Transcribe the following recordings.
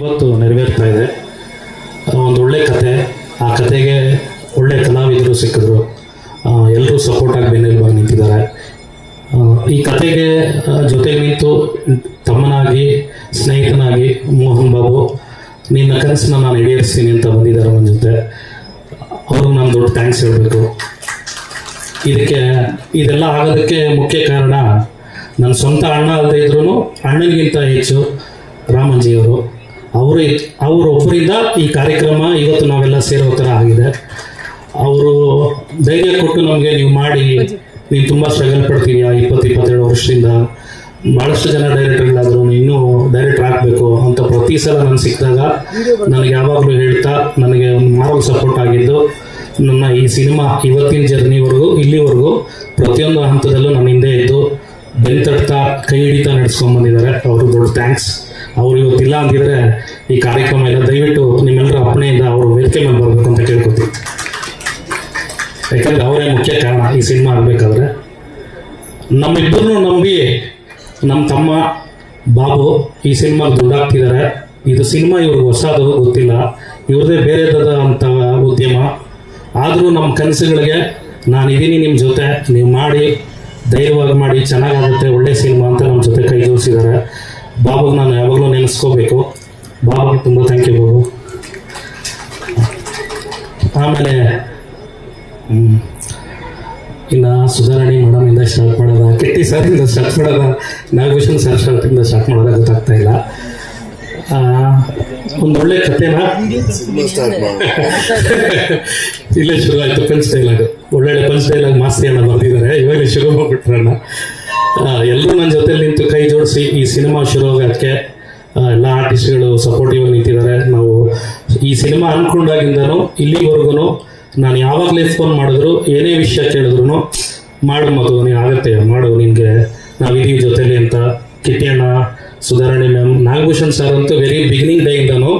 ಇವತ್ತು ನೆರವೇರ್ತಾ ಇದೆ. ಒಂದು ಒಳ್ಳೆ ಕತೆ. ಆ ಕತೆಗೆ ಒಳ್ಳೆ ಕಲಾವಿದರು ಸಿಕ್ಕಿದ್ರು. ಎಲ್ಲರೂ ಸಪೋರ್ಟಾಗಿ ಬೆನ್ನೆಲುಬಾಗಿ ನಿಂತಿದ್ದಾರೆ. ಈ ಕತೆಗೆ ಜೊತೆಗೆ ನಿಂತು ತಮ್ಮನಾಗಿ, ಸ್ನೇಹಿತನಾಗಿ ಮೋಹನ್ ಬಾಬು, ನಿನ್ನ ಕನಸನ್ನ ನಾನು ಈಡೇರಿಸ್ತೀನಿ ಅಂತ ಬಂದಿದ್ದಾರೆ ನನ್ನ ಜೊತೆ. ಅವ್ರಿಗೆ ನಾನು ದೊಡ್ಡ ಥ್ಯಾಂಕ್ಸ್ ಹೇಳಬೇಕು. ಇದಕ್ಕೆ, ಇದೆಲ್ಲ ಆಗೋದಕ್ಕೆ ಮುಖ್ಯ ಕಾರಣ ನನ್ನ ಸ್ವಂತ ಅಣ್ಣ ಅಲ್ಲದೆ ಇದ್ರೂ ಅಣ್ಣನಿಗಿಂತ ಹೆಚ್ಚು ರಾಮಂಜಿಯವರು. ಅವರು ಅವರೊಬ್ಬರಿಂದ ಈ ಕಾರ್ಯಕ್ರಮ ಇವತ್ತು ನಾವೆಲ್ಲ ಸೇರೋ ಥರ ಆಗಿದೆ. ಅವರು ಧೈರ್ಯ ಕೊಟ್ಟು ನಮಗೆ ನೀವು ಮಾಡಿ ನೀವು ತುಂಬ ಸ್ಟ್ರಗಲ್ ಪಡ್ತೀನಿ ಆ ಇಪ್ಪತ್ತು, ಇಪ್ಪತ್ತೆರಡು ವರ್ಷದಿಂದ. ಭಾಳಷ್ಟು ಜನ ಡೈರೆಕ್ಟರ್ಗಳಾದ್ರು ಇನ್ನೂ ಡೈರೆಕ್ಟರ್ ಆಗಬೇಕು ಅಂತ ಪ್ರತಿ ಸಲ ನಾನು ಸಿಕ್ಕಿದಾಗ ನನಗೆ ಯಾವಾಗಲೂ ಹೇಳ್ತಾ, ನನಗೆ ಒಂದು ಮಾರಲ್ ಸಪೋರ್ಟ್ ಆಗಿದ್ದು, ನನ್ನ ಈ ಸಿನಿಮಾ ಇವತ್ತಿನ ಜರ್ನಿವರೆಗೂ ಇಲ್ಲಿವರೆಗೂ ಪ್ರತಿಯೊಂದು ಹಂತದಲ್ಲೂ ನಮ್ಮ ಹಿಂದೆ ಇದ್ದು ಬೆಂತಡ್ತಾ ಕೈ ಹಿಡಿತಾ ನಡೆಸ್ಕೊಂಡ್ಬಂದಿದ್ದಾರೆ ಅವರು ದೊಡ್ಡ ಥ್ಯಾಂಕ್ಸ್ ಅವ್ರು ಇವತ್ತಿಲ್ಲ ಅಂತಿದ್ರೆ ಈ ಕಾರ್ಯಕ್ರಮ ಎಲ್ಲ ದಯವಿಟ್ಟು ನಿಮ್ಮೆಲ್ಲರ ಅಪ್ಪಣೆಯಿಂದ ಅವರು ವೇದಿಕೆ ಮೇಲೆ ಬರಬೇಕು ಅಂತ ಕೇಳ್ಕೊತೀವಿ ಯಾಕಂದ್ರೆ ಅವರೇ ಮುಖ್ಯ ಕಾರಣ ಈ ಸಿನಿಮಾ ಆಗಬೇಕಾದ್ರೆ. ನಮ್ಮಿಬ್ಬರನ್ನು ನಂಬಿ ನಮ್ಮ ತಮ್ಮ, ಬಾಬು ಈ ಸಿನಿಮಾಗೆ ದುಡ್ಡಾಗ್ತಿದ್ದಾರೆ ಇದು ಸಿನಿಮಾ ಇವ್ರಿಗೆ ಹೊಸದು, ಗೊತ್ತಿಲ್ಲ. ಇವ್ರದೇ ಬೇರೆದಾದ ಅಂತ ಉದ್ಯಮ. ಆದರೂ ನಮ್ಮ ಕನಸುಗಳಿಗೆ ನಾನು ಇದ್ದೀನಿ ನಿಮ್ಮ ಜೊತೆ. ನೀವು ಮಾಡಿ, ಧೈರ್ಯವಾಗಿ ಮಾಡಿ, ಚೆನ್ನಾಗಾಗುತ್ತೆ, ಒಳ್ಳೆ ಸಿನಿಮಾ ಅಂತ ನಮ್ಮ ಜೊತೆ ಕೈ ಜೋಡಿಸಿದ್ದಾರೆ. ಬಾಬುಗೆ ನಾನು ಯಾವಾಗಲೂ ನೆನೆಸ್ಕೋಬೇಕು. ಬಾಬಾಗೆ ತುಂಬ ಥ್ಯಾಂಕ್ ಯು ಬಾಬು. ಆಮೇಲೆ ಇನ್ನು ಸುಧಾರಣೆ ಮೇಡಮಿಂದ ಸ್ಟಾರ್ಟ್ ಮಾಡೋದ. ಕೆಟ್ಟಿ ಸರಿಂದ ಸ್ಟಾರ್ಟ್ ಮಾಡೋದ. ನಾಗಭೂಷಣ್ ಸರ್ ಸ್ಟಾರ್ಟಿಂದ ಸ್ಟಾರ್ಟ್ ಮಾಡೋದ ಗೊತ್ತಾಗ್ತಾ ಇಲ್ಲ. ಒಂದು ಒಳ್ಳೆ ಕಥೆನ? ಇಲ್ಲೇ ಶುರು ಆಯ್ತು ಪಂಚ್ ಡೈಲಾಗ್ ಒಳ್ಳೊಳ್ಳೆ ಪಂಚ್ ಡೈಲಾಗ್ ಮಾಸ್ತಿ ಅಣ್ಣ ಬರ್ತಿದ್ದಾರೆ ಇವಾಗ ಶುರು ಮಾಡ್ಬಿಟ್ರಣ್ಣ. ಎಲ್ಲರೂ ನನ್ನ ಜೊತೆಲಿ ನಿಂತು ಕೈ ಜೋಡಿಸಿ ಈ ಸಿನಿಮಾ ಶುರು ಆಗೋಕ್ಕೆ ಎಲ್ಲ ಆರ್ಟಿಸ್ಟ್ಗಳು ಸಪೋರ್ಟಿವ್ ನಿಂತಿದ್ದಾರೆ. ನಾವು ಈ ಸಿನಿಮಾ ಅನ್ಕೊಂಡಾಗಿಂದನೂ ಇಲ್ಲಿವರೆಗೂ ನಾನು ಯಾವಾಗಲೇ ಫೋನ್ ಮಾಡಿದ್ರು, ಏನೇ ವಿಷಯ ಕೇಳಿದ್ರು ಮಾಡು ಮತ್ತು ನೀನು ಆಗುತ್ತೆ, ಮಾಡು, ನಿನಗೆ ಇದೀವಿ ಜೊತೆಲಿ ಅಂತ ಕಿಟ್ಟಿಯಣ್ಣ ಸುಧಾರಣೆ ಮ್ಯಾಮ್ ನಾಗಭೂಷಣ್ ಸರ್ ಅಂತೂ ವೆರಿ ಬಿಗಿನಿಂಗ್ ಡೇಯಿಂದನೂ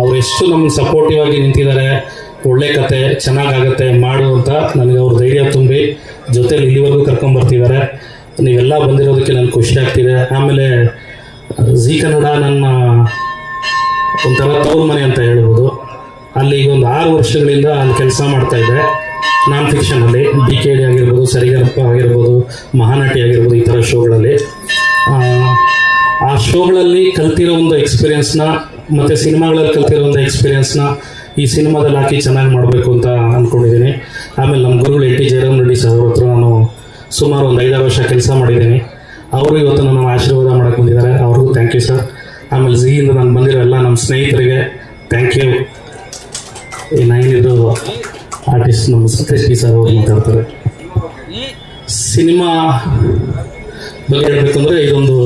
ಅವ್ರು ಎಷ್ಟು ನಮ್ಗೆ ಸಪೋರ್ಟಿವ್ ಆಗಿ ನಿಂತಿದ್ದಾರೆ, ಒಳ್ಳೆ ಕತೆ ಚೆನ್ನಾಗಾಗತ್ತೆ ಮಾಡು ಅಂತ ನನಗೆ ಅವ್ರ ಧೈರ್ಯ ತುಂಬಿ ಜೊತೆಲಿ ಇಲ್ಲಿವರೆಗೂ ಕರ್ಕೊಂಬರ್ತಿದ್ದಾರೆ. ನೀವೆಲ್ಲ ಬಂದಿರೋದಕ್ಕೆ ನನಗೆ ಖುಷಿ ಆಗ್ತಿದೆ. ಆಮೇಲೆ ಜಿ ಕನ್ನಡ ನನ್ನ ಒಂಥರ ತವ್ರ ಮನೆ ಅಂತ ಹೇಳ್ಬೋದು. ಅಲ್ಲಿ ಈಗ ಒಂದು ಆರು ವರ್ಷಗಳಿಂದ ನಾನು ಕೆಲಸ ಮಾಡ್ತಾ ಇದ್ದೆ ನಾನ್ ಫಿಕ್ಷನಲ್ಲಿ ಡಿ ಕೆ ಡಿ ಆಗಿರ್ಬೋದು ಸರಿಗರಪ್ಪ ಆಗಿರ್ಬೋದು ಮಹಾನಟಿ ಆಗಿರ್ಬೋದು ಈ ಥರ ಶೋಗಳಲ್ಲಿ. ಆ, ಶೋಗಳಲ್ಲಿ ಕಲ್ತಿರೋ ಒಂದು ಎಕ್ಸ್ಪೀರಿಯನ್ಸ್ನ ಮತ್ತು ಸಿನಿಮಾಗಳಲ್ಲಿ ಕಲ್ತಿರೋ ಒಂದು ಎಕ್ಸ್ಪೀರಿಯನ್ಸ್ನ ಈ ಸಿನಿಮಾದಲ್ಲಿ ಹಾಕಿ ಚೆನ್ನಾಗಿ ಮಾಡಬೇಕು ಅಂತ ಅಂದ್ಕೊಂಡಿದ್ದೀನಿ ಆಮೇಲೆ ನಮ್ಮ ಗುರುಗಳು A T Jayaram Reddy sir ಅವ್ರ ಹತ್ರ ನಾನು ಸುಮಾರು ಒಂದು ಐದಾರು ವರ್ಷ ಕೆಲಸ ಮಾಡಿದ್ದೀನಿ. ಅವರು ಇವತ್ತು ನನ್ನ ಆಶೀರ್ವಾದ ಮಾಡಕ್ಕೆ ಬಂದಿದ್ದಾರೆ. ಅವ್ರಿಗೂ ಥ್ಯಾಂಕ್ ಯು ಸರ್ ಆಮೇಲೆ ಝೀಯಿಂದ ನಾನು ಬಂದಿರೋ ಎಲ್ಲ ನಮ್ಮ ಸ್ನೇಹಿತರಿಗೆ ಥ್ಯಾಂಕ್ ಯು ಈ ನೈನಿದು ಆರ್ಟಿಸ್ಟ್ ನಮ್ಮ ಸತೀಶ್ ಬಿ ಸರ್ ಅವರು ಮಾತಾಡ್ತಾರೆ. ಸಿನಿಮಾ ಬಗ್ಗೆ ಹೇಳ್ಬೇಕಂದ್ರೆ ಇದೊಂದು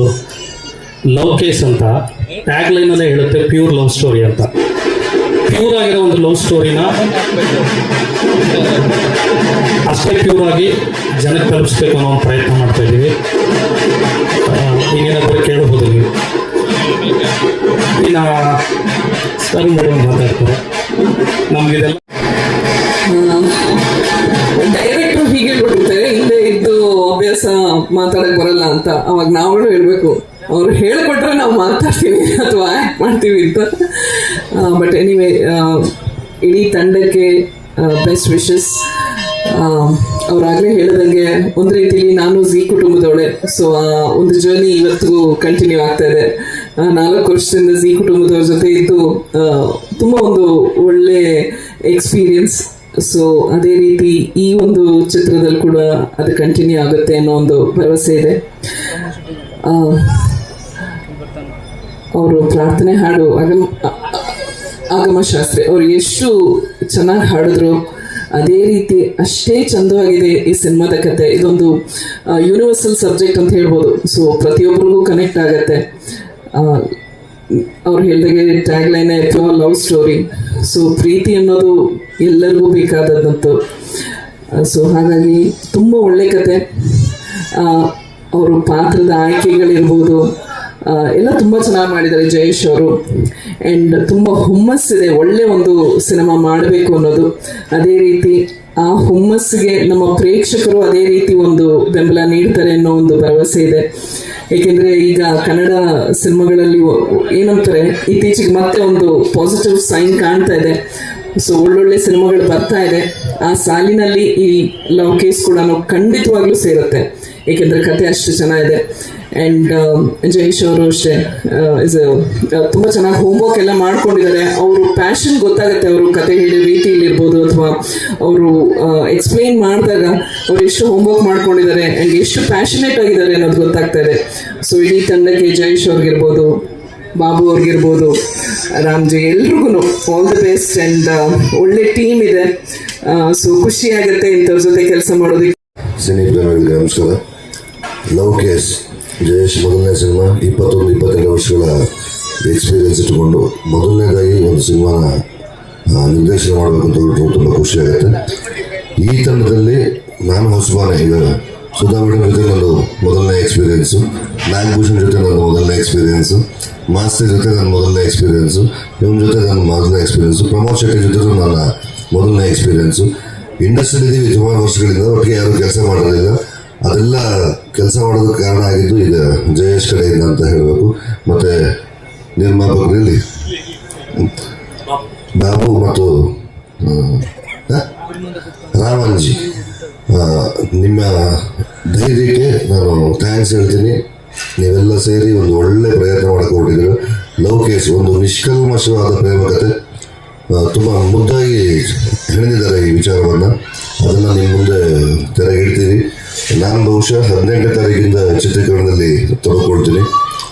ಲವ್ ಕೇಸ್ ಅಂತ. ಟ್ಯಾಗ್ ಲೈನಲ್ಲೇ ಹೇಳುತ್ತೆ ಪ್ಯೂರ್ ಲವ್ ಸ್ಟೋರಿ ಅಂತ. ಪ್ಯೂರ್ ಆಗಿರೋ ಒಂದು ಲವ್ ಸ್ಟೋರಿನ ಅಷ್ಟೇ ಪ್ಯೂರ್ ಆಗಿ ಜನಕ್ಕೆ ತಲುಪಿಸ್ಬೇಕು ಅನ್ನೋ ಒಂದು ಪ್ರಯತ್ನ ಮಾಡ್ತಾ ಇದ್ದೀವಿ. ನೀವೇನಾದರೂ ಕೇಳಬಹುದು ನೀವು. ಇನ್ನು ಸರ್ ಮೇಡಮ್ ಮಾತಾಡ್ತಾರೆ. ನಮಗಿದೆಲ್ಲ ಡೈರೆಕ್ಟರ್ ಹೀಗೆ ಹೇಳ್ಬಿಟ್ಟಿರ್ತಾರೆ. ಹಿಂದೆ ಇದ್ದು ಅಭ್ಯಾಸ ಮಾತಾಡಕ್ ಬರಲ್ಲ ಅಂತ. ಅವಾಗ ನಾವುಗಳು ಹೇಳ್ಬೇಕು. ಅವ್ರು ಹೇಳ್ಕೊಟ್ರೆ ನಾವು ಮಾತಾಡ್ತೀವಿ ಅಥವಾ ಮಾಡ್ತೀವಿ ಅಂತ. ಬಟ್ ಎನಿವೇ ಇಡೀ ತಂಡಕ್ಕೆ ಬೆಸ್ಟ್ ವಿಶಸ್ ಅವರಾಗಲೇ ಹೇಳಿದಂಗೆ ಒಂದು ರೀತಿಲಿ ನಾನು ಝೀ ಕುಟುಂಬದವಳೆ. ಸೊ ಒಂದು ಜರ್ನಿ ಇವತ್ತಿಗೂ ಕಂಟಿನ್ಯೂ ಆಗ್ತಾ ಇದೆ. ನಾಲ್ಕು ವರ್ಷದಿಂದ ಝೀ ಕುಟುಂಬದವ್ರ ಜೊತೆ ಇದ್ದು ತುಂಬ ಒಂದು ಒಳ್ಳೆ ಎಕ್ಸ್ಪೀರಿಯನ್ಸ್ ಸೊ ಅದೇ ರೀತಿ ಈ ಒಂದು ಚಿತ್ರದಲ್ಲಿ ಕೂಡ ಅದು ಕಂಟಿನ್ಯೂ ಆಗುತ್ತೆ ಅನ್ನೋ ಒಂದು ಭರವಸೆ ಇದೆ. ಅವರು ಪ್ರಾರ್ಥನೆ ಹಾಡು ಅ- ಅ- ಆಗಮ ಶಾಸ್ತ್ರಿ ಅವ್ರು ಎಷ್ಟು ಚೆನ್ನಾಗಿ ಹಾಡಿದ್ರು, ಅದೇ ರೀತಿ ಅಷ್ಟೇ ಚಂದವಾಗಿದೆ ಈ ಸಿನಿಮಾದ ಕತೆ. ಇದೊಂದು ಯೂನಿವರ್ಸಲ್ ಸಬ್ಜೆಕ್ಟ್ ಅಂತ ಹೇಳ್ಬೋದು. ಸೊ ಪ್ರತಿಯೊಬ್ಬರಿಗೂ ಕನೆಕ್ಟ್ ಆಗತ್ತೆ. ಅವ್ರು ಹೇಳಿದಾಗೆ tag line love story so ಪ್ರೀತಿ ಅನ್ನೋದು ಎಲ್ಲರಿಗೂ ಬೇಕಾದದ್ದಂತು. ಸೊ ಹಾಗಾಗಿ ತುಂಬ ಒಳ್ಳೆ ಕತೆ. ಅವರು ಪಾತ್ರದ ಆಯ್ಕೆಗಳಿರ್ಬೋದು ಎಲ್ಲ ತುಂಬಾ ಚೆನ್ನಾಗಿ ಮಾಡಿದ್ದಾರೆ ಜಯೇಶ್ ಅವರು. ಅಂಡ್ ತುಂಬಾ ಹುಮ್ಮಸ್ಸಿದೆ, ಒಳ್ಳೆ ಒಂದು ಸಿನಿಮಾ ಮಾಡಬೇಕು ಅನ್ನೋದು. ಅದೇ ರೀತಿ ಆ ಹುಮ್ಮಸ್ಸಿಗೆ ನಮ್ಮ ಪ್ರೇಕ್ಷಕರು ಅದೇ ರೀತಿ ಒಂದು ಬೆಂಬಲ ನೀಡ್ತಾರೆ ಅನ್ನೋ ಒಂದು ಭರವಸೆ ಇದೆ. ಏಕೆಂದ್ರೆ ಈಗ ಕನ್ನಡ ಸಿನಿಮಾಗಳಲ್ಲಿ ಏನಂತಾರೆ, ಇತ್ತೀಚೆಗೆ ಮತ್ತೆ ಒಂದು ಪಾಸಿಟಿವ್ ಸೈನ್ ಕಾಣ್ತಾ ಇದೆ. ಸೊ ಒಳ್ಳೊಳ್ಳೆ ಸಿನಿಮಾಗಳು ಬರ್ತಾ ಇದೆ. ಆ ಸಾಲಿನಲ್ಲಿ ಈ ಲವ್ ಕೇಸ್ ಕೂಡ ಖಂಡಿತವಾಗ್ಲೂ ಸೇರುತ್ತೆ. ಏಕೆಂದ್ರೆ ಕತೆ ಅಷ್ಟು ಚೆನ್ನಾಗಿದೆ. ಅಂಡ್ ಜಯೇಶ್ ಅವರು ಅಷ್ಟೇ ಇಸ್ ತುಂಬಾ ಚೆನ್ನಾಗಿ ಹೋಮ್ವರ್ಕ್ ಎಲ್ಲ ಮಾಡ್ಕೊಂಡಿದ್ದಾರೆ. ಅವರು ಪ್ಯಾಷನ್ ಗೊತ್ತಾಗುತ್ತೆ, ಅವರು ಕತೆ ಹೇಳೋ ರೀತಿಯಲ್ಲಿ ಇರ್ಬೋದು ಅಥವಾ ಅವರು ಎಕ್ಸ್ಪ್ಲೈನ್ ಮಾಡಿದಾಗ ಅವ್ರು ಎಷ್ಟು ಹೋಮ್ವರ್ಕ್ ಮಾಡ್ಕೊಂಡಿದ್ದಾರೆ ಅಂಡ್ ಎಷ್ಟು ಪ್ಯಾಷನೇಟ್ ಆಗಿದ್ದಾರೆ ಅನ್ನೋದು ಗೊತ್ತಾಗ್ತಾ ಇದೆ. ಸೊ ಇಡೀ ತಂಡಕ್ಕೆ ಜಯೇಶ್ ಅವ್ರಿಗಿರ್ಬೋದು, ಬಾಬು ಅವ್ರಿಗಿರ್ಬೋದು ರಾಮ್ಜಿ ಎಲ್ರಿಗೂ ಆಲ್ ದಿ ಬೆಸ್ಟ್ ಅಂಡ್ ಒಳ್ಳೆ ಟೀಮ್ ಇದೆ. ಸೊ ಖುಷಿ ಆಗುತ್ತೆ ಇಂಥವ್ರ ಜೊತೆ ಕೆಲಸ ಮಾಡೋದಕ್ಕೆ. ಸಿನಿ ಪ್ರೇಮಿಗಳಿಗೆ ನಮಸ್ಕಾರ. ಲವ್ ಕೇಸ್ ಜಯೇಶ್ ಮೊದಲನೇ ಸಿನಿಮಾ ಇಪ್ಪತ್ತೊಂದು ಇಪ್ಪತ್ತೆರಡು ವರ್ಷಗಳ ಎಕ್ಸ್ಪೀರಿಯನ್ಸ್ ಇಟ್ಟುಕೊಂಡು ಮೊದಲನೇದಾಗಿ ಒಂದು ಸಿನಿಮಾನ ನಿರ್ದೇಶನ ಮಾಡಬೇಕಂತ ಹೊರಟರು ತುಂಬ ಖುಷಿಯಾಗುತ್ತೆ ಈ ತಂಡದಲ್ಲಿ ನಾನು ಹೊಸಬಾನೆ, ಈಗ ಸುಧಾ ಮೇಡಮ್ ಜೊತೆ ನಂದು ಮೊದಲನೇ ಎಕ್ಸ್ಪೀರಿಯೆನ್ಸು ನಾಗಭೂಷಣ್ ಜೊತೆ ನನ್ನ ಮೊದಲನೇ ಎಕ್ಸ್ಪೀರಿಯನ್ಸು ಮಾಸ್ತಿ ಜೊತೆ ನನ್ನ ಮೊದಲನೇ ಎಕ್ಸ್ಪೀರಿಯನ್ಸು ಇವನ ಜೊತೆ ನನ್ನ ಮೊದಲನೇ ಎಕ್ಸ್ಪೀರಿಯೆನ್ಸು ಪ್ರಮೋದ್ ಶೆಟ್ಟಿ ಜೊತೆ ನನ್ನ ಮೊದಲನೇ ಎಕ್ಸ್ಪೀರಿಯನ್ಸು ಇಂಡಸ್ಟ್ರಿಯಲ್ಲಿ ಸುಮಾರು ವರ್ಷಗಳಿಂದ, ಒಟ್ಟಿಗೆ ಯಾರು ಕೆಲಸ ಮಾಡೋದಿಲ್ಲ. ಅದೆಲ್ಲ ಕೆಲಸ ಮಾಡೋದಕ್ಕೆ ಕಾರಣ ಆಗಿದ್ದು ಈಗ ಜಯೇಶ್ ಕಡೆಯಿಂದ ಅಂತ ಹೇಳಬೇಕು. ಮತ್ತು ನಿರ್ಮಾಪಕರಲ್ಲಿ ಬಾಬು ಮತ್ತು? ರಾಮನ್ಜಿ. ನಿಮ್ಮ ಧೈರ್ಯಕ್ಕೆ ನಾನು ಥ್ಯಾಂಕ್ಸ್ ಹೇಳ್ತೀನಿ. ನೀವೆಲ್ಲ ಸೇರಿ ಒಂದು ಒಳ್ಳೆ ಪ್ರಯತ್ನ ಮಾಡಕ್ಕೆ ಹೊರಟಿದ್ದೀರ. ಲವ್ ಕೇಸ್ ಒಂದು ನಿಷ್ಕಲ್ಮಶವಾದ ಪ್ರೇಮ ಕಥೆ ತುಂಬ ಮುದ್ದಾಗಿ ಹೆಣೆದಿದ್ದಾರೆ ಈ ವಿಚಾರವನ್ನು. ಅದನ್ನು ನಿಮ್ಮ ಮುಂದೆ ತೆರೆಗಿಡ್ತೀನಿ ಬಹುಶಃ ಹದಿನೆಂಟನೇ ತಾರೀಕಿಂದ ಚಿತ್ರೀಕರಣದಲ್ಲಿ ತೊಡಕೊಳ್ತೀನಿ.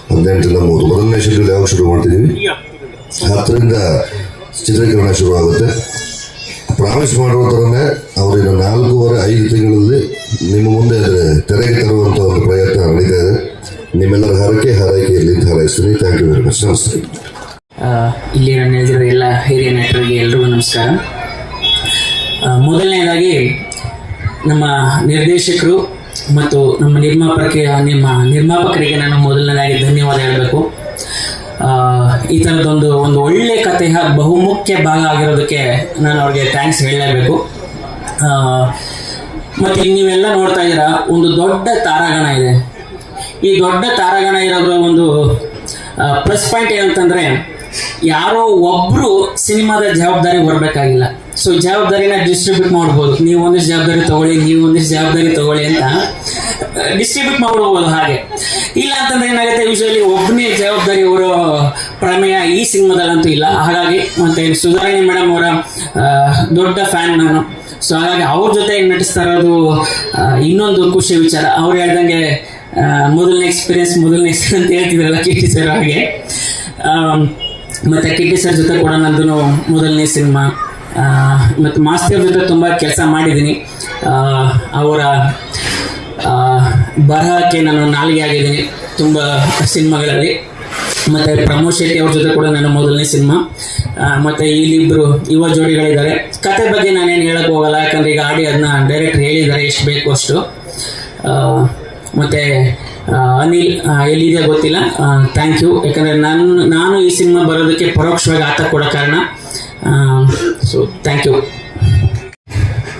ಹದಿನೆಂಟರಿಂದ ಮೂವತ್ತು ಮೊದಲನೇ ಶೆಡ್ಯೂಲ್ ಯಾವಾಗ ಶುರು ಮಾಡ್ತಿದ್ದೀವಿ ಹತ್ತರಿಂದ ಚಿತ್ರೀಕರಣ ಶುರು ಆಗುತ್ತೆ ಪ್ರಾಮಿಸ್ ಮಾಡುವ ಥರನೇ ಅವರಿನ ನಾಲ್ಕೂವರೆ, ಐದು ತಿಂಗಳಲ್ಲಿ ನಿಮ್ಮ ಮುಂದೆ ತೆರೆಗೆ ತರುವಂಥ ಒಂದು ಪ್ರಯತ್ನ ನಡೀತಾ ಇದೆ. ನಿಮ್ಮೆಲ್ಲರ ಹರಕೆ, ಹಾರೈಕೆಯಲ್ಲಿ ಹಾರೈಸ್ತೀನಿ. ಥ್ಯಾಂಕ್ ಯು ವೆರಿ ಮಚ್ ನಮಸ್ತೆ. ಇಲ್ಲಿ ನಾನು ನೆರೆದಿರೋ ಎಲ್ಲ ಹಿರಿಯ ನಟರಿಗೆ ಎಲ್ರಿಗೂ ನಮಸ್ಕಾರ. ಮೊದಲನೇದಾಗಿ ನಮ್ಮ ನಿರ್ದೇಶಕರು ಮತ್ತು ನಮ್ಮ ನಿರ್ಮಾಪಕರಿಗೆ, ನಿಮ್ಮ ನಿರ್ಮಾಪಕರಿಗೆ ನಾನು ಮೊದಲನೇದಾಗಿ ಧನ್ಯವಾದ ಹೇಳಬೇಕು. ಈ ಥರದೊಂದು ಒಂದು ಒಳ್ಳೆ ಕಥೆಯ ಬಹುಮುಖ್ಯ ಭಾಗ ಆಗಿರೋದಕ್ಕೆ ನಾನು ಅವ್ರಿಗೆ ಥ್ಯಾಂಕ್ಸ್ ಹೇಳಲೇಬೇಕು. ಮತ್ತು ನೀವೆಲ್ಲ ನೋಡ್ತಾ ಇದ್ದೀರಾ, ಒಂದು ದೊಡ್ಡ ತಾರಾಗಣ ಇದೆ. ಈ ದೊಡ್ಡ ತಾರಾಗಣ ಇರೋದ್ರ ಒಂದು ಪ್ಲಸ್ ಪಾಯಿಂಟ್ ಏನಂತಂದರೆ, ಯಾರೋ ಒಬ್ಬರು ಸಿನಿಮಾದ ಜವಾಬ್ದಾರಿ ಹೊರಬೇಕಾಗಿಲ್ಲ. ಸೊ ಜವಾಬ್ದಾರಿನ ಡಿಸ್ಟ್ರಿಬ್ಯೂಟ್ ಮಾಡ್ಬೋದು. ನೀವು ಒಂದಿಷ್ಟು ಜವಾಬ್ದಾರಿ ತಗೊಳ್ಳಿ ನೀವು ಒಂದಿಷ್ಟು ಜವಾಬ್ದಾರಿ ತಗೊಳ್ಳಿ ಅಂತ ಡಿಸ್ಟ್ರಿಬ್ಯೂಟ್ ಮಾಡ್ಬೋದು ಹಾಗೆ. ಇಲ್ಲ ಅಂತಂದ್ರೆ ಏನಾಗುತ್ತೆ ಯೂಶಲಿ ಒಬ್ಬನೇ ಜವಾಬ್ದಾರಿ ಅವರ ಪ್ರಮೇಯ ಈ ಸಿನಿಮಾದಲ್ಲಂತೂ ಇಲ್ಲ. ಹಾಗಾಗಿ ಮತ್ತೆ ಸುಧಾರಣೆ ಮೇಡಮ್ ಅವರ ದೊಡ್ಡ ಫ್ಯಾನ್ ನಾನು. ಸೊ ಹಾಗಾಗಿ ಅವ್ರ ಜೊತೆ ನಟಿಸ್ತಾ ಇರೋದು ಆ, ಇನ್ನೊಂದು ಖುಷಿ ವಿಚಾರ. ಅವ್ರು ಹೇಳ್ದಂಗೆ ಮೊದಲನೇ ಎಕ್ಸ್ಪೀರಿಯನ್ಸ್ ಮೊದಲನೇ ಎಕ್ಸ್ಪೀರಿಯನ್ಸ್ ಅಂತ ಹೇಳ್ತಿದ್ರಲ್ಲ ಕಿಟ್ಟಿ ಸರ್ ಹಾಗೆ. ಮತ್ತೆ ಕೆ ಟಿ ಸರ್ ಜೊತೆ ಕೂಡ ನಂದು ಮೊದಲನೇ ಸಿನಿಮಾ. ಮತ್ತು ಮಾಸ್ತಿ ಅವ್ರ ಜೊತೆ ತುಂಬ ಕೆಲಸ ಮಾಡಿದ್ದೀನಿ. ಅವರ ಬರಹಕ್ಕೆ ನಾನು ನಾಲಿಗೆ ಆಗಿದ್ದೀನಿ ತುಂಬ ಸಿನಿಮಾಗಳಲ್ಲಿ. ಮತ್ತು ಪ್ರಮೋದ್ ಶೆಟ್ಟಿ ಅವ್ರ ಜೊತೆ ಕೂಡ ನನ್ನ ಮೊದಲನೇ ಸಿನಿಮಾ. ಮತ್ತು ಇಲ್ಲಿಬ್ಬರು ಯುವ ಜೋಡಿಗಳಿದ್ದಾರೆ. ಕತೆ ಬಗ್ಗೆ ನಾನೇನು ಹೇಳಕ್ಕೆ ಹೋಗಲ್ಲ, ಯಾಕಂದರೆ ಈಗ ಆಡಿ ಅದನ್ನ ಡೈರೆಕ್ಟ್ ಹೇಳಿದ್ದಾರೆ, ಎಷ್ಟು ಬೇಕು ಅಷ್ಟು. ಮತ್ತು ಅನಿಲ್ ಎಲ್ಲಿದೆಯೋ ಎಲ್ಲಿದೆ ಗೊತ್ತಿಲ್ಲ ಥ್ಯಾಂಕ್ ಯು ಯಾಕಂದರೆ ನಾನು ನಾನು ಈ ಸಿನಿಮಾ ಬರೋದಕ್ಕೆ ಪರೋಕ್ಷವಾಗಿ ಆತ ಕೊಡೋ ಕಾರಣ. ಸೊ ಥ್ಯಾಂಕ್ ಯು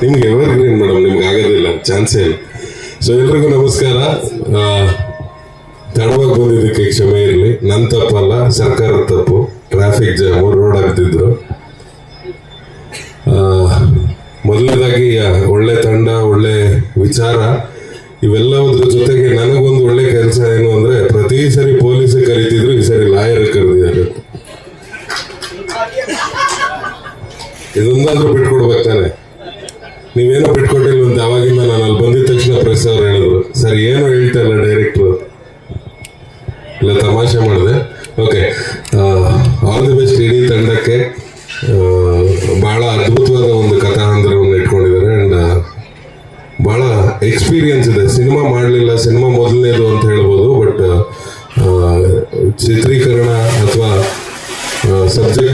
ನಿಮ್ಗೆ ಎವರ್ಗ್ರೀನ್ ಮೇಡಮ್ ನಿಮ್ಗೆ ಆಗೋದಿಲ್ಲ ಚಾನ್ಸೇ ಇಲ್ಲ ಸೊ ಎಲ್ರಿಗೂ ನಮಸ್ಕಾರ. ತಡವಾಗಿ ಬಂದಿದ್ದಕ್ಕೆ ಕ್ಷಮೆ ಇರಲಿ. ನನ್ನ ತಪ್ಪಲ್ಲ ಸರ್ಕಾರದ ತಪ್ಪು. ಟ್ರಾಫಿಕ್ ಜಾಮ್ ರೋಡ್ ಆಗ್ತಿದ್ರು ಮೊದಲನೇದಾಗಿ ಒಳ್ಳೆ ತಂಡ, ಒಳ್ಳೆ ವಿಚಾರ, ಇವೆಲ್ಲವುದ್ರ ಜೊತೆಗೆ ನನಗೊಂದು ಒಳ್ಳೆ ಕೆಲಸ ಏನು ಅಂದ್ರೆ, ಪ್ರತಿ ಸರಿ ಪೊಲೀಸ್ ಕಲಿತಿದ್ರು ಈ ಸರಿ ಇದೊಂದಾದ್ರೂ ಬಿಟ್ಕೊಡ್ಬೇಕು ತಾನೆ. ನೀವೇನೋ ಬಿಟ್ಕೊಟ್ಟಿಲ್ಲ ಅಂತ ಅವಾಗಿಂದ ನಾನು ಅಲ್ಲಿ ಬಂದಿದ ತಕ್ಷಣ ಪ್ರೆಸ್ ಅವ್ರು ಹೇಳಿದ್ರು, ಸರ್, ಏನು ಹೇಳ್ತಾ ಇಲ್ಲ ಡೈರೆಕ್ಟ್ರು ಇಲ್ಲ ತಮಾಷೆ ಮಾಡಿದೆ. ಓಕೆ ಆಲ್ ದಿ ಬೆಸ್ಟ್ ಇಡೀ ತಂಡಕ್ಕೆ. ಭಾಳ ಅದ್ಭುತವಾದ ಒಂದು ಕಥಾಹಂದರವನ್ನು ಇಟ್ಕೊಂಡಿದ್ದಾರೆ ಅಂಡ್ ಬಹಳ ಎಕ್ಸ್ಪೀರಿಯನ್ಸ್ ಇದೆ. ಸಿನಿಮಾ ಮಾಡಲಿಲ್ಲ, ಸಿನಿಮಾ ಮೊದಲನೇದು ಅಂತ ಹೇಳ್ಬೋದು ಬಟ್ ಚಿತ್ರೀಕರಣ ಅಥವಾ subject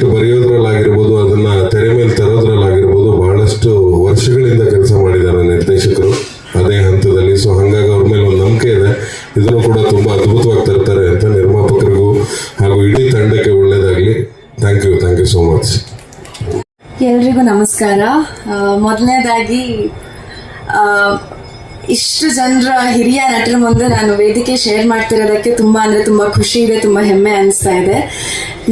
thank you thank you so much ಎಲ್ರಿಗೂ ನಮಸ್ಕಾರ. ಮೊದಲನೇದಾಗಿ ಇಷ್ಟು ಜನರ ಹಿರಿಯ ನಟರ ಮುಂದೆ ನಾನು ವೇದಿಕೆ ಶೇರ್ ಮಾಡ್ತಿರೋದಕ್ಕೆ ತುಂಬಾ ಅಂದರೆ ತುಂಬ ಖುಷಿ ಇದೆ ತುಂಬ ಹೆಮ್ಮೆ ಅನಿಸ್ತಾ ಇದೆ.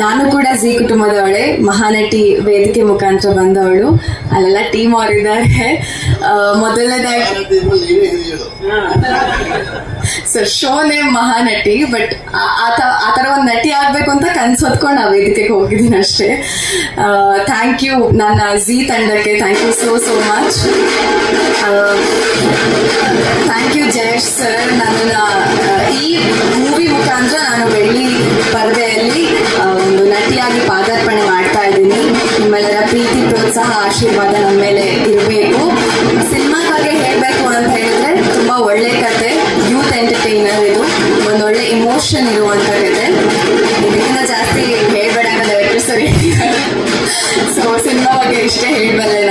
ನಾನು ಕೂಡ ಜಿ ಕುಟುಂಬದವಳೆ ಮಹಾನಟಿ ವೇದಿಕೆ ಮುಖಾಂತರ ಬಂದವಳು. ಅಲ್ಲೆಲ್ಲ ಟೀಮ್ ಅವರಿದ್ದಾರೆ. ಮೊದಲನೇದಾಗಿ sir show name Mahanati but ಆ ಥರ ಒಂದು ನಟಿ ಆಗಬೇಕು ಅಂತ ಕನ್ಸು ಹೊತ್ಕೊಂಡು ಆ ವೇದಿಕೆಗೆ ಹೋಗಿದ್ದೀನಿ ಅಷ್ಟೇ. ಥ್ಯಾಂಕ್ ಯು ನನ್ನ ಜಿ ತಂಡಕ್ಕೆ thank you so so much thank you Jayesh sir ನನ್ನ ಈ ಮೂವಿ ಮುಖಾಂತರ ನಾನು ಬೆಳ್ಳಿ ಪರದೆಯಲ್ಲಿ ಒಂದು ನಟಿಯಾಗಿ ಪಾದಾರ್ಪಣೆ ಮಾಡ್ತಾ ಇದ್ದೀನಿ. ನಿಮ್ಮೆಲ್ಲರ ಪ್ರೀತಿ, ಪ್ರೋತ್ಸಾಹ, ಆಶೀರ್ವಾದ ನಮ್ಮ ಮೇಲೆ ಬಗ್ಗೆ